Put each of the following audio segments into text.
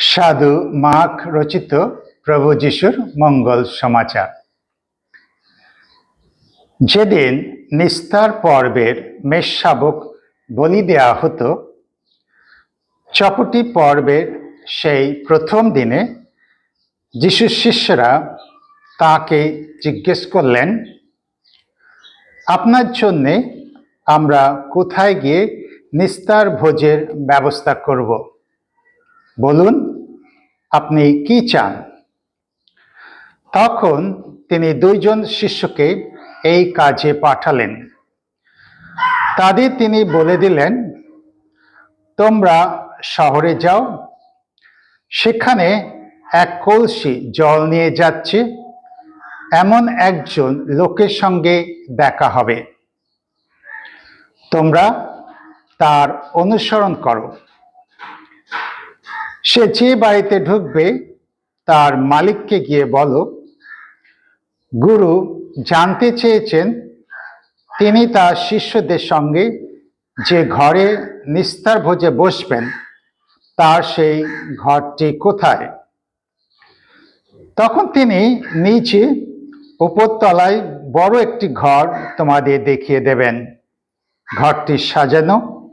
সাধু মাখ রচিত প্রভু যিশুর মঙ্গল সমাচার। যেদিন নিস্তার পর্বের মেষশাবক বলি দেয়া হতো, চপটি পর্বের সেই প্রথম দিনে যিশুর শিষ্যরা তাকে জিজ্ঞেস করলেন, আপনার জন্যে আমরা কোথায় গিয়ে নিস্তার ভোজের ব্যবস্থা করব? বলুন আপনি কি চান? তখন তিনি দুইজন শিষ্যকে এই কাজে পাঠালেন। তাদের তিনি বলে দিলেন, তোমরা শহরে যাও, সেখানে এক কলসি জল নিয়ে যাচ্ছে, এমন একজন লোকের সঙ্গে দেখা হবে। তোমরা তার অনুসরণ করো। সে যে বাড়িতে ঢুকবে, তার মালিককে গিয়ে বলো। গুরু জানতে চেয়েছেন, তিনি তার শিষ্যদের সঙ্গে যে ঘরে নিস্তার ভোজে বসবেন, তার সেই ঘরটি কোথায়? তখন তিনি নিচে উপরতলায় বড় একটি ঘর তোমাদের দেখিয়ে দেবেন। ঘরটি সাজানো,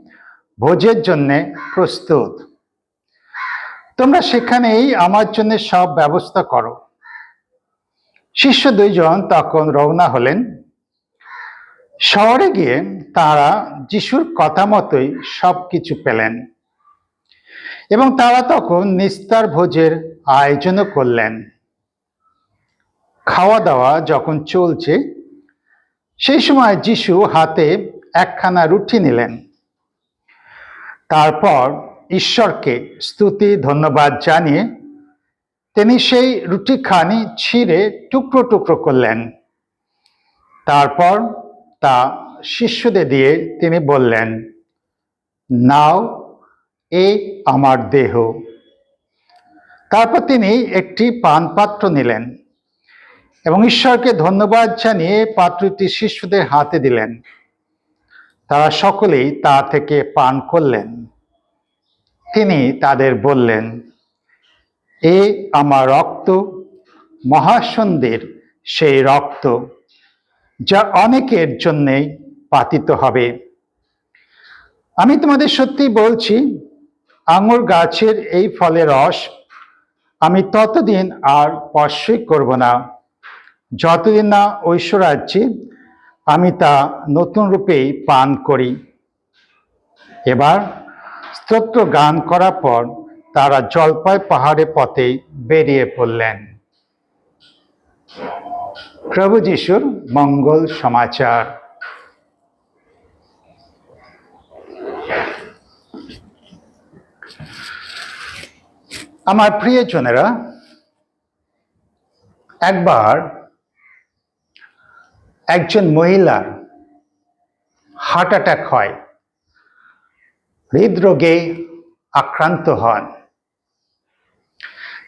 ভোজের জন্যে প্রস্তুত। তোমরা সেখানেই আমার জন্য সব ব্যবস্থা করো। শিষ্য দুইজন তখন রওনা হলেন। শহরে গিয়ে তারা যিশুর কথা মতোই সব কিছু পেলেন এবং তারা তখন নিস্তার ভোজের আয়োজনও করলেন। খাওয়া দাওয়া যখন চলছে, সেই সময় যিশু হাতে একখানা রুটি নিলেন। তারপর ঈশ্বরকে স্তুতি, ধন্যবাদ জানিয়ে তিনি সেই রুটিখানি ছিঁড়ে টুকরো টুকরো করলেন। তারপর তা শিষ্যদের দিয়ে তিনি বললেন, নাও, এ আমার দেহ। তারপর তিনি একটি পানপাত্র নিলেন এবং ঈশ্বরকে ধন্যবাদ জানিয়ে পাত্রটি শিষ্যদের হাতে দিলেন। তারা সকলেই তা থেকে পান করলেন। তিনি তাদের বললেন, এ আমার রক্ত মহাসন্দের সেই রক্ত, যা অনেকের জন্যেই পাতিত হবে। আমি তোমাদের সত্যি বলছি, আঙুর গাছের এই ফলের রস আমি ততদিন আর স্পর্শই করব না। যতদিন না ঐশ্বরাজ্যে আমি তা নতুন রূপেই পান করি। এবার স্তোত্র গান করার পর তারা জলপাই পাহাড়ে পথে বেরিয়ে পড়লেন। প্রভু যিশুর মঙ্গল সমাচার। আমার প্রিয়জনেরা, একবার একজন মহিলার হার্ট অ্যাটাক হয়। হৃদরোগে আক্রান্ত হন।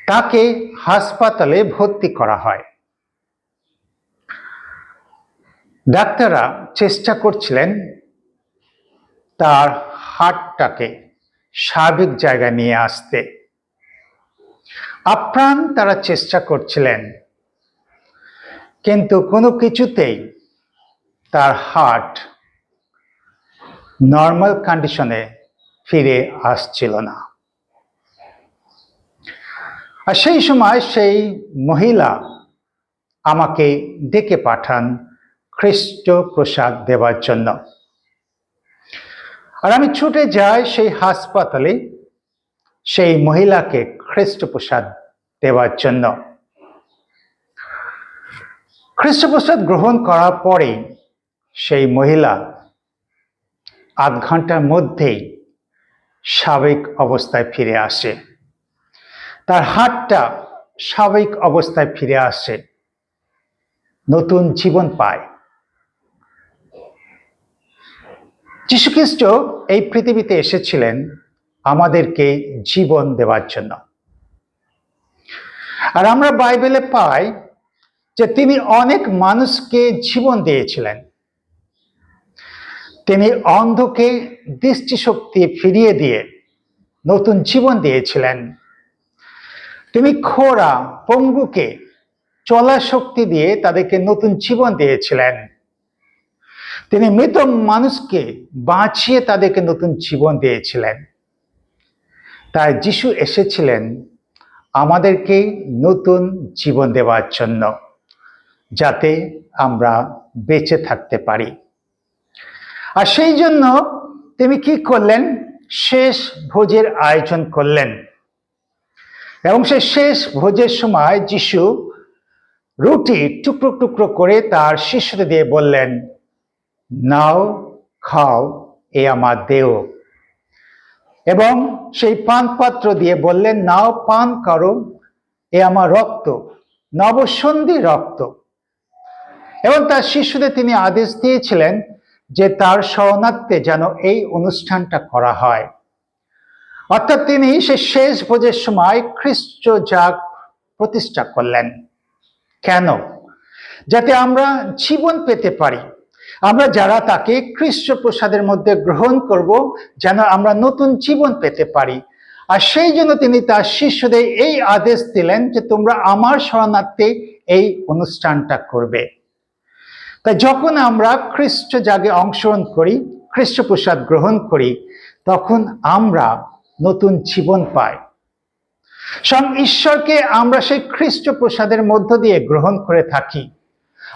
তাকে হাসপাতালে ভর্তি করা হয়। ডাক্তাররা চেষ্টা করছিলেন তার হার্টটাকে স্বাভাবিক জায়গায় নিয়ে আসতে। আপ্রাণ তারা চেষ্টা করছিলেন, কিন্তু কোনো কিছুতেই তার হার্ট নর্মাল কন্ডিশনে ফিরে আসছিল না। আর সেই সময় সেই মহিলা আমাকে ডেকে পাঠান খ্রিস্ট প্রসাদ দেওয়ার জন্য। আর আমি ছুটে যাই সেই হাসপাতালে সেই মহিলাকে খ্রিস্ট প্রসাদ দেওয়ার জন্য। খ্রিস্টপ্রসাদ গ্রহণ করার পরে সেই মহিলা আধ ঘণ্টার মধ্যেই স্বাভাবিক অবস্থায় ফিরে আসে। তার হাতটা স্বাভাবিক অবস্থায় ফিরে আসে। নতুন জীবন পায়। যীশুখ্রিস্ট এই পৃথিবীতে এসেছিলেন আমাদেরকে জীবন দেওয়ার জন্য। আর আমরা বাইবেলে পাই যে তিনি অনেক মানুষকে জীবন দিয়েছিলেন। তিনি অন্ধকে দৃষ্টিশক্তি ফিরিয়ে দিয়ে নতুন জীবন দিয়েছিলেন। তিনি খোরা পঙ্গুকে চলা শক্তি দিয়ে তাদেরকে নতুন জীবন দিয়েছিলেন। তিনি মৃত মানুষকে বাঁচিয়ে তাদেরকে নতুন জীবন দিয়েছিলেন। তাই যিশু এসেছিলেন আমাদেরকে নতুন জীবন দেওয়ার জন্য, যাতে আমরা বেঁচে থাকতে পারি। আর সেই জন্য তিনি কি করলেন? শেষ ভোজের আয়োজন করলেন। এবং সে শেষ ভোজের সময় যিশু রুটি টুকরো টুকরো করে তার শিষ্যদের দিয়ে বললেন, নাও, খাও, এ আমার দেহ। এবং সেই পান পাত্র দিয়ে বললেন, নাও পান করো এ আমার রক্ত, নবসন্ধি রক্ত। এবং তার শিশুদের তিনি আদেশ দিয়েছিলেন যে তার শরণার্থে যেন এই অনুষ্ঠানটা করা হয়। অর্থাৎ তিনি সে শেষ ভোজের সময় খ্রিস্ট জাগ প্রতিষ্ঠা করলেন। কেন? যাতে আমরা জীবন পেতে পারি। আমরা যারা তাকে খ্রিস্ট প্রসাদের মধ্যে গ্রহণ করব, যেন আমরা নতুন জীবন পেতে পারি। আর সেই জন্য তিনি তার শিষ্যদের এই আদেশ দিলেন যে তোমরা আমার শরণার্থে এই অনুষ্ঠানটা করবে। তাই যখন আমরা খ্রিস্ট জাগে অংশগ্রহণ করি, খ্রিস্ট প্রসাদ গ্রহণ করি, তখন আমরা নতুন জীবন পাই। স্বয়ং ঈশ্বরকে আমরা সেই খ্রিস্ট প্রসাদের মধ্য দিয়ে গ্রহণ করে থাকি।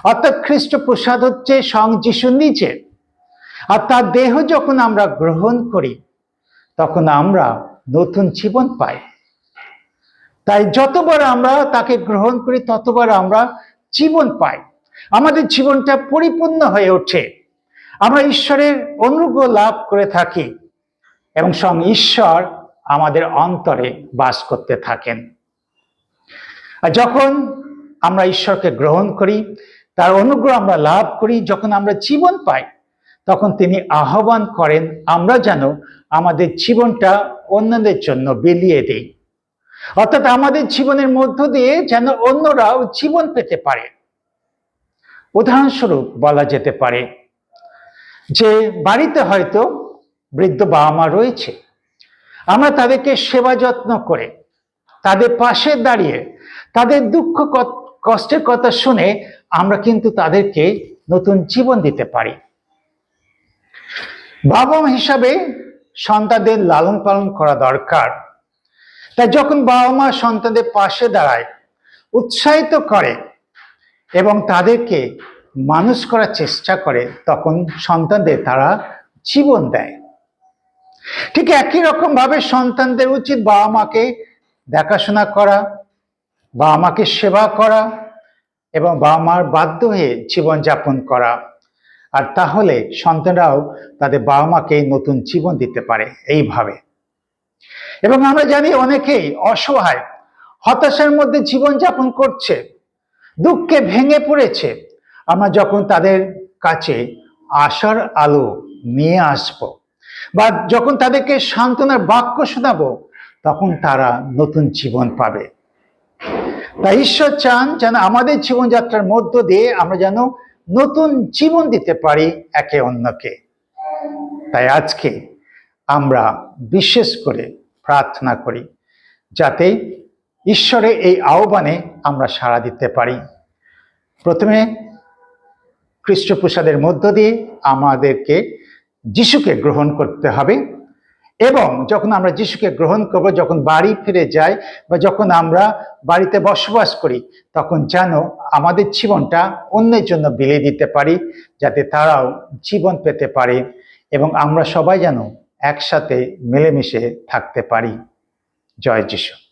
অর্থাৎ খ্রিস্ট প্রসাদ হচ্ছে স্বয়ং যিশু নিজে। আর তার দেহ যখন আমরা গ্রহণ করি, তখন আমরা নতুন জীবন পাই। তাই যতবার আমরা তাকে গ্রহণ করি, ততবার আমরা জীবন পাই। আমাদের জীবনটা পরিপূর্ণ হয়ে ওঠে। আমরা ঈশ্বরের অনুগ্রহ লাভ করে থাকি এবং স্বয়ং ঈশ্বর আমাদের অন্তরে বাস করতে থাকেন। আর যখন আমরা ঈশ্বরকে গ্রহণ করি, তার অনুগ্রহ আমরা লাভ করি, যখন আমরা জীবন পাই, তখন তিনি আহ্বান করেন, আমরা যেন আমাদের জীবনটা অন্যদের জন্য বিলিয়ে দিই। অর্থাৎ আমাদের জীবনের মধ্য দিয়ে যেন অন্যরাও জীবন পেতে পারে। উদাহরণস্বরূপ বলা যেতে পারে যে বাড়িতে হয়তো বৃদ্ধ বাবা মা রয়েছে, আমরা তাদেরকে সেবা যত্ন করে তাদের পাশে দাঁড়িয়ে তাদের দুঃখ কষ্টের কথা শুনে আমরা কিন্তু তাদেরকে নতুন জীবন দিতে পারি। বাবা মা হিসাবে সন্তানদের লালন পালন করা দরকার। তাই যখন বাবা মা সন্তানদের পাশে দাঁড়ায়, উৎসাহিত করে এবং তাদেরকে মানুষ করার চেষ্টা করে, তখন সন্তানদের তারা জীবন দেয়। ঠিক একই রকম ভাবে সন্তানদের উচিত বাবা মাকে দেখাশোনা করা, বাবা মাকে সেবা করা এবং বাবা মার বাধ্য হয়ে জীবনযাপন করা। আর তাহলে সন্তানরাও তাদের বাবা মাকে নতুন জীবন দিতে পারে এইভাবে। এবং আমরা জানি অনেকেই অসহায়, হতাশার মধ্যে জীবনযাপন করছে। দুঃখে ভেঙে পড়েছে। আমরা যখন তাদের কাছে আশার আলো নিয়ে আসব বা যখন তাদেরকে সান্ত্বনার বাক্য শোনাবো, তখন তারা নতুন জীবন পাবে। তাই ঈশ্বর চান যেন আমাদের জীবনযাত্রার মধ্য দিয়ে আমরা যেন নতুন জীবন দিতে পারি একে অন্যকে। তাই আজকে আমরা বিশেষ করে প্রার্থনা করি, যাতে ঈশ্বরের এই আহ্বানে আমরা সাড়া দিতে পারি। প্রথমে খ্রিস্টপ্রসাদের মধ্য দিয়ে আমাদেরকে যিশুকে গ্রহণ করতে হবে এবং যখন আমরা যিশুকে গ্রহণ করব, যখন বাড়ি ফিরে যাই বা যখন আমরা বাড়িতে বসবাস করি, তখন যেন আমাদের জীবনটা অন্যের জন্য বিলিয়ে দিতে পারি, যাতে তারাও জীবন পেতে পারে এবং আমরা সবাই যেন একসাথে মিলেমিশে থাকতে পারি। জয় যিশু।